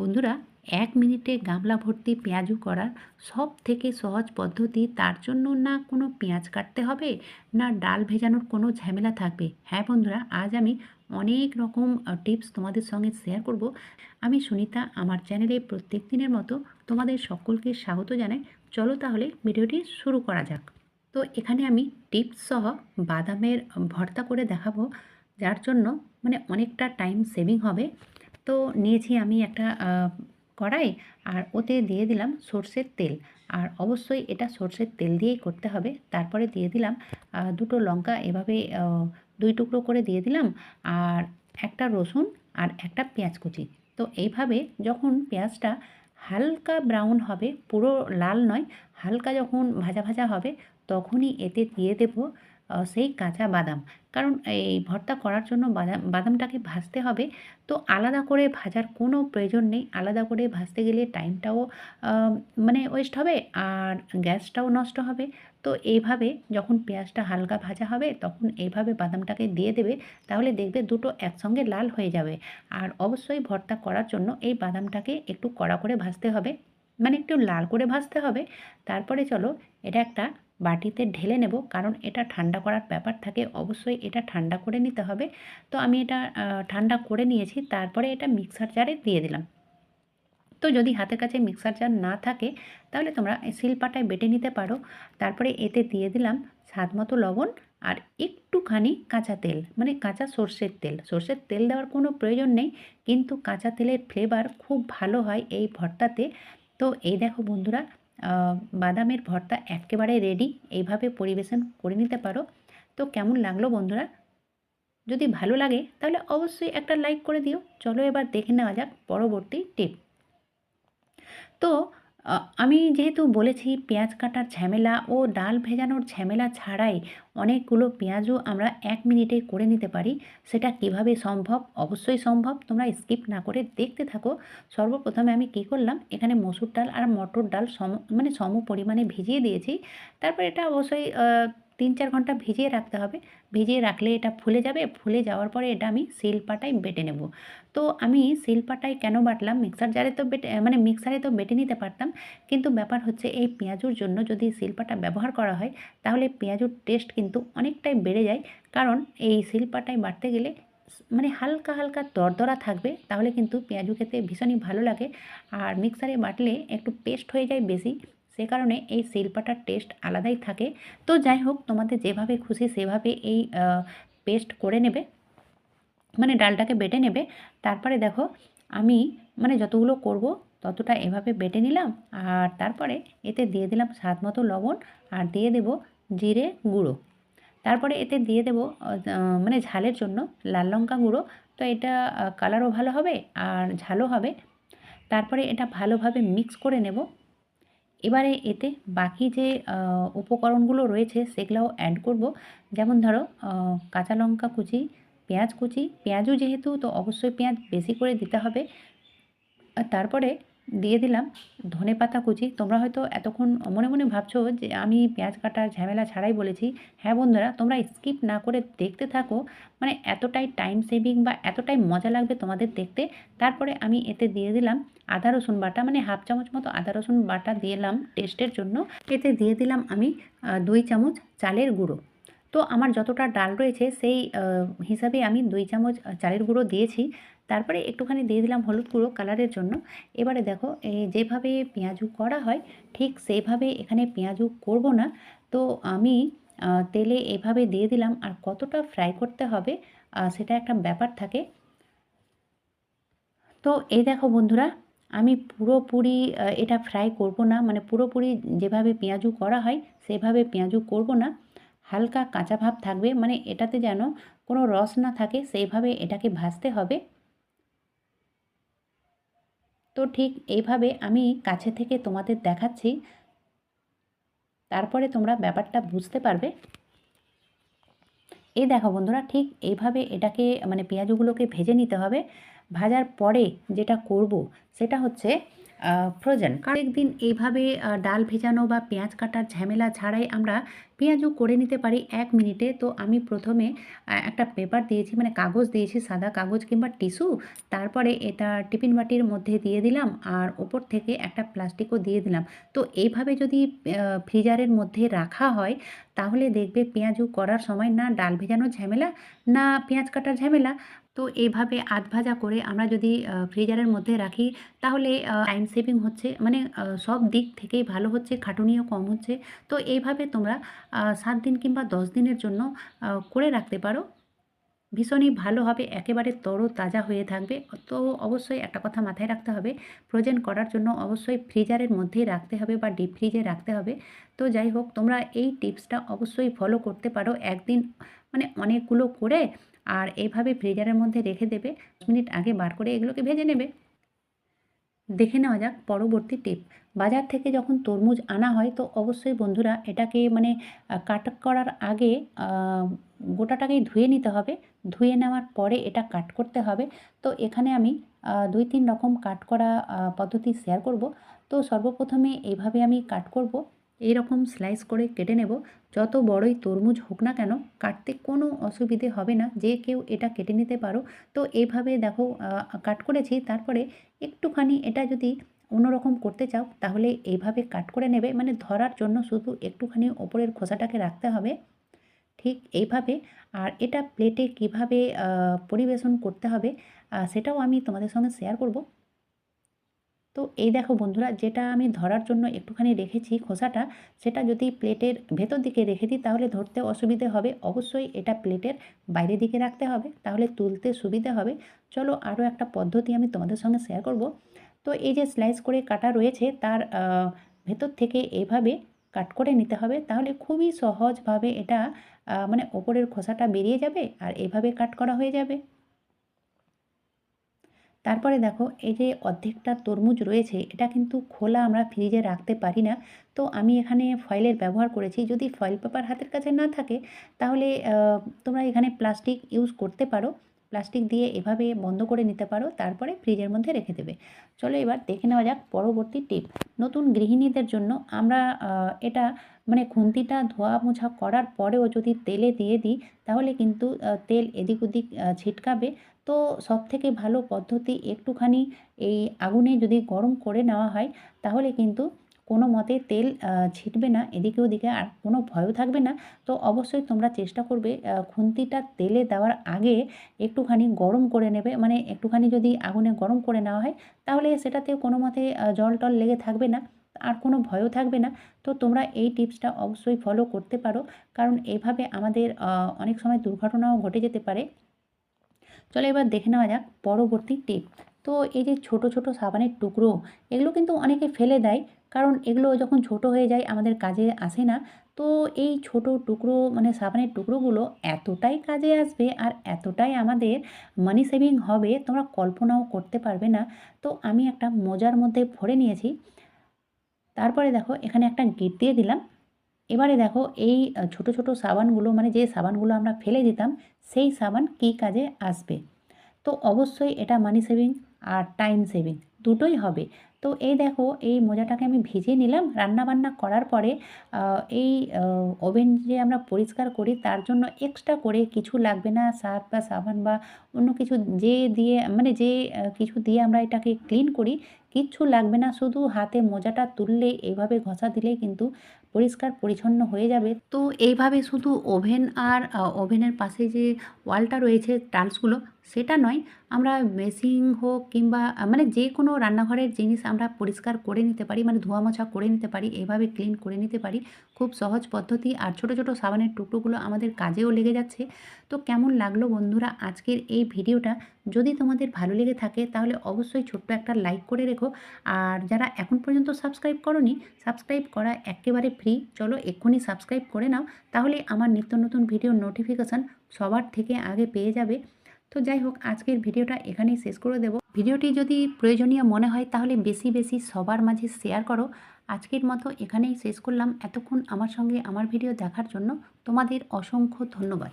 বন্ধুরা, এক মিনিটে গামলা ভর্তি পেঁয়াজু করার সব থেকে সহজ পদ্ধতি তার জন্য না কোনো পেঁয়াজ কাটতে হবে? না ডাল ভেজানোর কোনো ঝামেলা থাকবে? হ্যাঁ বন্ধুরা, আজ আমি অনেক রকম টিপস তোমাদের সঙ্গে শেয়ার করব। আমি সুনিতা, আমার চ্যানেলে প্রত্যেক দিনের মতো তোমাদের সকলকে স্বাগত জানাই। চলো তাহলে ভিডিওটি শুরু করা যাক। তো এখানে আমি টিপস সহ বাদামের ভর্তা করে দেখাবো, যার জন্য মানে অনেকটা টাইম সেভিং হবে। তো নিয়েছি আমি একটা কড়াই আর ওতে দিয়ে দিলাম সর্ষের তেল। আর অবশ্যই এটা সর্ষের তেল দিয়েই করতে হবে। তারপরে দিয়ে দিলাম দুটো লঙ্কা এভাবে দুই টুকরো করে দিয়ে দিলাম। আর একটা রসুন আর একটা পেঁয়াজ কুচি। তো এইভাবে যখন পেঁয়াজটা হালকা ব্রাউন হবে, পুরো লাল নয়, হালকা যখন ভাজা ভাজা হবে, তখনই এতে দিয়ে দেবো সেই কাঁচা বাদাম। কারণ এই ভর্তা করার জন্য বাদাম, বাদামটাকে ভাজতে হবে। তো আলাদা করে ভাজার কোনো প্রয়োজন নেই। আলাদা করে ভাজতে গেলে টাইমটাও মানে ওয়েস্ট হবে আর গ্যাসটাও নষ্ট হবে। তো এইভাবে যখন পেঁয়াজটা হালকা ভাজা হবে, তখন এইভাবে বাদামটাকে দিয়ে দেবে। তাহলে দেখবে দুটো একসঙ্গে লাল হয়ে যাবে। আর অবশ্যই ভর্তা করার জন্য এই বাদামটাকে একটু কড়া করে ভাজতে হবে। মানে একটু লাল করে ভাজতে হবে। তারপরে চলো, এটা একটা বাটিতে ঢেলে নেব, কারণ এটা ঠান্ডা করার ব্যাপার থাকে। অবশ্যই এটা ঠান্ডা করে নিতে হবে। তো আমি এটা ঠান্ডা করে নিয়েছি, তারপরে এটা মিক্সার জারে দিয়ে দিলাম। তো যদি হাতের কাছে মিক্সার জার না থাকে, তাহলে তোমরা শিলপাটায় বেটে নিতে পারো। তারপরে এতে দিয়ে দিলাম স্বাদ মতো লবণ আর একটুখানি কাঁচা তেল মানে কাঁচা সর্ষের তেল। সর্ষের তেল দেওয়ার কোনো প্রয়োজন নেই, কিন্তু কাঁচা তেলের ফ্লেভার খুব ভালো হয় এই ভর্তাতে। তো এই দেখো বন্ধুরা বাদামের ভর্তা একেবারে রেডি এইভাবে পরিবেশন করে নিতে পারো। তো কেমন লাগল বন্ধুরা? যদি ভালো লাগে, তাহলে অবশ্যই একটা লাইক করে দিও। চলো এবার দেখে নেওয়া যাক পরবর্তী টিপ তো আমি যেহেতু বলেছি পেঁয়াজ কাটার ঝামেলা ও ডাল ভেজানোর ঝামেলা ছাড়াই অনেকগুলো পেঁয়াজও আমরা এক মিনিটে করে নিতে পারি, সেটা কীভাবে সম্ভব? অবশ্যই সম্ভব। তোমরা স্কিপ না করে দেখতে থাকো। সর্বপ্রথমে আমি কি করলাম? এখানে মসুর ডাল আর মটর ডাল সম মানে সম পরিমাণে ভিজিয়ে দিয়েছি। তারপর এটা অবশ্যই তিন চার ঘণ্টা ভিজিয়ে রাখতে হবে। ভিজিয়ে রাখলে এটা ফুলে যাবে। ফুলে যাওয়ার পরে এটা আমি শিলপাটায় বেটে নেব। তো আমি শিলপাটায় কেন বাটলাম? মিক্সার জারে তো বেটে মানে মিক্সারে তো বেটে নিতে পারতাম। কিন্তু ব্যাপার হচ্ছে এই পেঁয়াজুর জন্য যদি শিলপাটা ব্যবহার করা হয়, তাহলে পেঁয়াজুর টেস্ট কিন্তু অনেকটাই বেড়ে যায়। কারণ এই শিলপাটায় বাটতে গেলে মানে হালকা হালকা দরদরা থাকবে। তাহলে কিন্তু পেঁয়াজু খেতে ভীষণই ভালো লাগে। আর মিক্সারে বাটলে একটু পেস্ট হয়ে যায় বেশি। সে কারণে এই শিল্পাটার টেস্ট আলাদাই থাকে। তো যাই হোক, তোমাদের যেভাবে খুশি সেভাবে এই পেস্ট করে নেবে। মানে ডালটাকে বেটে নেবে। তারপরে দেখো, আমি মানে যতগুলো করব ততটা এভাবে বেটে নিলাম। আর তারপরে এতে দিয়ে দিলাম স্বাদ মতো লবণ আর দিয়ে দেব জিরে গুঁড়ো। তারপরে এতে দিয়ে দেব মানে ঝালের জন্য লাল লঙ্কা গুঁড়ো। তো এটা কালারও ভালো হবে আর ঝালও হবে। তারপরে এটা ভালোভাবে মিক্স করে নেব। এবারে এতে বাকি যে উপকরণগুলো রয়েছে সেগুলোও অ্যাড করব। যেমন ধরো কাঁচা লঙ্কা কুচি, পেঁয়াজ কুচি। পেঁয়াজও যেহেতু তো অবশ্যই পেঁয়াজ বেশি করে দিতে হবে। তারপরে দিয়ে দিলাম। ধনে পাতা কুচি। তোমরা হয়তো এতক্ষণ মনে মনে ভাবছ যে আমি পেঁয়াজ কাটার ঝামেলা ছাড়াই বলেছি। হ্যাঁ বন্ধুরা, তোমরা স্কিপ না করে দেখতে থাকো। মানে এতটাই টাইম সেভিং বা এতটাই মজা লাগবে তোমাদের দেখতে। তারপরে আমি এতে দিয়ে দিলাম আদা, রসুন বাটা। মানে হাফ চামচ মতো আদা, রসুন বাটা দিলাম টেস্টের জন্য। এতে দিয়ে দিলাম আমি দুই চামচ চালের গুঁড়ো। তো আমার যতটা ডাল রয়েছে, সেই হিসাবে আমি দুই চামচ চালের গুঁড়ো দিয়েছি। তারপরে একটুখানি দিয়ে দিলাম হলুদ গুঁড়ো কালারের জন্য। এবারে দেখো যেভাবে পেঁয়াজু করা হয়, ঠিক সেইভাবে এখানে পেঁয়াজু করব না। তো আমি তেলে এভাবে দিয়ে দিলাম, আর কতটা ফ্রাই করতে হবে সেটা একটা ব্যাপার থাকে। তো এই দেখো বন্ধুরা, আমি পুরোপুরি এটা ফ্রাই করব না মানে পুরোপুরি যেভাবে পেঁয়াজু করা হয়, সেভাবে পেঁয়াজু করব না। হালকা কাঁচা ভাব থাকবে মানে এটাতে যেন কোনো রস না থাকে সেইভাবে এটাকে ভাজতে হবে। তো ঠিক এইভাবে আমি কাছে থেকে তোমাদের দেখাচ্ছি। তারপরে তোমরা ব্যাপারটা বুঝতে পারবে। এই দেখো বন্ধুরা ঠিক এইভাবে এটাকে মানে পেঁয়াজগুলোকে ভেজে নিতে হবে। ভাজার পরে যেটা করব সেটা হচ্ছে ফ্রোজেন একদিন এইভাবে আহ, ডাল ভেজানো বা পেঁয়াজ কাটার ঝামেলা ছাড়াই আমরা পেঁয়াজও করে নিতে পারি এক মিনিটে। তো আমি প্রথমে একটা পেপার দিয়েছি মানে কাগজ দিয়েছি, সাদা কাগজ কিংবা টিস্যু। তারপরে এটা টিফিন বাটির মধ্যে দিয়ে দিলাম আর ওপর থেকে একটা প্লাস্টিকও দিয়ে দিলাম। তো এইভাবে যদি ফ্রিজারের মধ্যে রাখা হয়, তাহলে দেখবে পেঁয়াজু করার সময় না ডাল ভেজানোর ঝামেলা, না পেঁয়াজ কাটার ঝামেলা। তো এইভাবে আধ ভাজা করে আমরা যদি ফ্রিজারের মধ্যে রাখি, তাহলে টাইম সেভিং হচ্ছে মানে সব দিক থেকেই ভালো হচ্ছে, খাটুনিও কম হচ্ছে। তো এইভাবে তোমরা সাত দিন কিংবা দশ দিনের জন্য করে রাখতে পারো। ভীষণই ভালো হবে, একেবারে তাজা হয়ে থাকবে। তো অবশ্যই একটা কথা মাথায় রাখতে হবে, ফ্রোজেন করার জন্য অবশ্যই ফ্রিজারের মধ্যেই রাখতে হবে বা ডিপ ফ্রিজে রাখতে হবে। তো যাই হোক, তোমরা এই টিপসটা অবশ্যই ফলো করতে পারো, একদিন মানে অনেকগুলো করে, আর এইভাবে ফ্রিজারের মধ্যে রেখে দেবে, দশ মিনিট আগে বার করে এগুলোকে ভেজে নেবে। দেখে নেওয়া যাক পরবর্তী টিপ। বাজার থেকে যখন তরমুজ আনা হয়, তো অবশ্যই বন্ধুরা এটাকে মানে কাট করার আগে গোটাটাকেই ধুয়ে নিতে হবে। ধুয়ে নেওয়ার পরে এটা কাট করতে হবে। তো এখানে আমি দুই তিন রকম কাট করা পদ্ধতি শেয়ার করব। তো সর্বপ্রথমে এইভাবে আমি কাট করব। এই রকম স্লাইস করে কেটে নেব। যত বড়ই তরমুজ হোক না কেন, কাটতে কোনো অসুবিধে হবে না। যে কেউ এটা কেটে নিতে পারো। তো এইভাবে দেখো কাট করেছি। তারপরে একটুখানি এটা যদি অন্যরকম করতে চাও, তাহলে এইভাবে কাট করে নেবে। মানে ধরার জন্য শুধু একটুখানি ওপরের খোসাটাকে রাখতে হবে। ঠিক এইভাবে। আর এটা প্লেটে কীভাবে পরিবেশন করতে হবে সেটাও আমি তোমাদের সঙ্গে শেয়ার করব। তো এই দেখো বন্ধুরা, যেটা আমি ধরার জন্য একটুখানি রেখেছি খোসাটা, সেটা যদি প্লেটের ভেতর দিকে রেখে দিই, তাহলে ধরতে অসুবিধে হবে। অবশ্যই এটা প্লেটের বাইরের দিকে রাখতে হবে, তাহলে তুলতে সুবিধে হবে। চলো আরও একটা পদ্ধতি আমি তোমাদের সঙ্গে শেয়ার করব। তো এই যে স্লাইস করে কাটা রয়েছে, তার ভেতর থেকে এইভাবে কাট করে নিতে হবে, তাহলে খুবই সহজভাবে এটা মানে ওপরের খোসাটা বেরিয়ে যাবে আর এইভাবে কাট করা হয়ে যাবে। তারপরে দেখো, এই যে অর্ধেকটা তরমুজ রয়েছে, এটা কিন্তু খোলা আমরা ফ্রিজে রাখতে পারি না। তো আমি এখানে ফয়েলের ব্যবহার করেছি। যদি ফয়েল পেপার হাতের কাছে না থাকে, তাহলে তোমরা এখানে প্লাস্টিক ইউজ করতে পারো। প্লাস্টিক দিয়ে এভাবে বন্ধ করে নিতে পারো, তারপরে ফ্রিজের মধ্যে রেখে দেবে। চলো এবার দেখে নেওয়া যাক পরবর্তী টিপ। নতুন গৃহিণীদের জন্য আমরা এটা মানে খুন্তিটা ধোয়া মোছা করার পরেও যদি তেলে দিয়ে দিই, তাহলে কিন্তু তেল এদিক ওদিক ছিটকাবে। তো সব থেকে ভালো পদ্ধতি একটুখানি এই আগুনে যদি গরম করে নেওয়া হয়, তাহলে কিন্তু কোনো মতে তেল ছিটবে না, এদিকে ওদিকে আর কোনো ভয়ও থাকবে না। তো অবশ্যই তোমরা চেষ্টা করবে খুন্তিটা তেলে দেওয়ার আগে একটুখানি গরম করে নেবে। মানে একটুখানি যদি আগুনে গরম করে নেওয়া হয়, তাহলে সেটাতে কোনো মতে জল টল লেগে থাকবে না, আর কোনো ভয়ও থাকবে না। তো তোমরা এই টিপসটা অবশ্যই ফলো করতে পারো, কারণ এইভাবে আমাদের অনেক সময় দুর্ঘটনাও ঘটে যেতে পারে। চলো এবার দেখে নেওয়া যাক পরবর্তী টিপ। তো এই যে ছোট ছোট সাবানের টুকরো, এগুলো কিন্তু অনেকে ফেলে দেয়, কারণ এগুলো যখন ছোট হয়ে যায় আমাদের কাজে আসে না। তো এই ছোট টুকরো মানে সাবানের টুকরোগুলো এতটাই কাজে আসবে আর এতটাই আমাদের মানি সেভিং হবে, তোমরা কল্পনাও করতে পারবে না। তো আমি একটা মোজার মধ্যে ভরে নিয়েছি। তারপরে দেখো, এখানে একটা গিট দিয়ে দিলাম। এবারে দেখো, এই ছোট ছোট সাবানগুলো মানে যে সাবানগুলো আমরা ফেলে দিতাম সেই সাবান কী কাজে আসবে? তো অবশ্যই এটা মানি সেভিং আর টাইম সেভিং দুটোই হবে। তো এই দেখো, এই মোজাটাকে আমি ভিজিয়ে নিলাম। রান্নাবান্না করার পরে এই ওভেন যে আমরা পরিষ্কার করি তার জন্য এক্সট্রা করে কিছু লাগবে না সার্ফ বা সাবান বা অন্য কিছু যে দিয়ে মানে যে কিছু দিয়ে আমরা এটাকে ক্লিন করি, কিচ্ছু লাগবে না। শুধু হাতে মোজাটা তুললে এইভাবে ঘষা দিলেই কিন্তু পরিষ্কার পরিচ্ছন্ন হয়ে যাবে। তো এইভাবে শুধু ওভেন আর ওভেনের পাশে যে ওয়ালটা রয়েছে টাইলসগুলো, সেটা নয়, আমরা বেসিং হোক কিংবা মানে যে কোনো রান্নাঘরের জিনিস আমরা পরিষ্কার করে নিতে পারি মানে ধোয়া মোছা করে নিতে পারি এইভাবে ক্লিন করে নিতে পারি, খুব সহজ পদ্ধতি। আর ছোট ছোট সাবানের টুকরোগুলো আমাদের কাজেও লেগে যাচ্ছে। তো কেমন লাগল বন্ধুরা আজকের এই ভিডিওটা? যদি তোমাদের ভালো লেগে থাকে, তাহলে অবশ্যই ছোট্ট একটা লাইক করে রেখো। আর যারা এখন পর্যন্ত সাবস্ক্রাইব করনি, সাবস্ক্রাইব করা একেবারে ফ্রি। চলো এক্ষুনি সাবস্ক্রাইব করে নাও, তাহলে আমার নিত্য নতুন ভিডিও নোটিফিকেশান সবার থেকে আগে পেয়ে যাবে। তো যাই হোক, আজকের ভিডিওটা এখানেই শেষ করে দেব। ভিডিওটি যদি প্রয়োজনীয় মনে হয়, তাহলে বেশি বেশি সবার মাঝে শেয়ার করো। আজকের মতো এখানেই শেষ করলাম। এতক্ষণ আমার সঙ্গে আমার ভিডিও দেখার জন্য তোমাদের অসংখ্য ধন্যবাদ।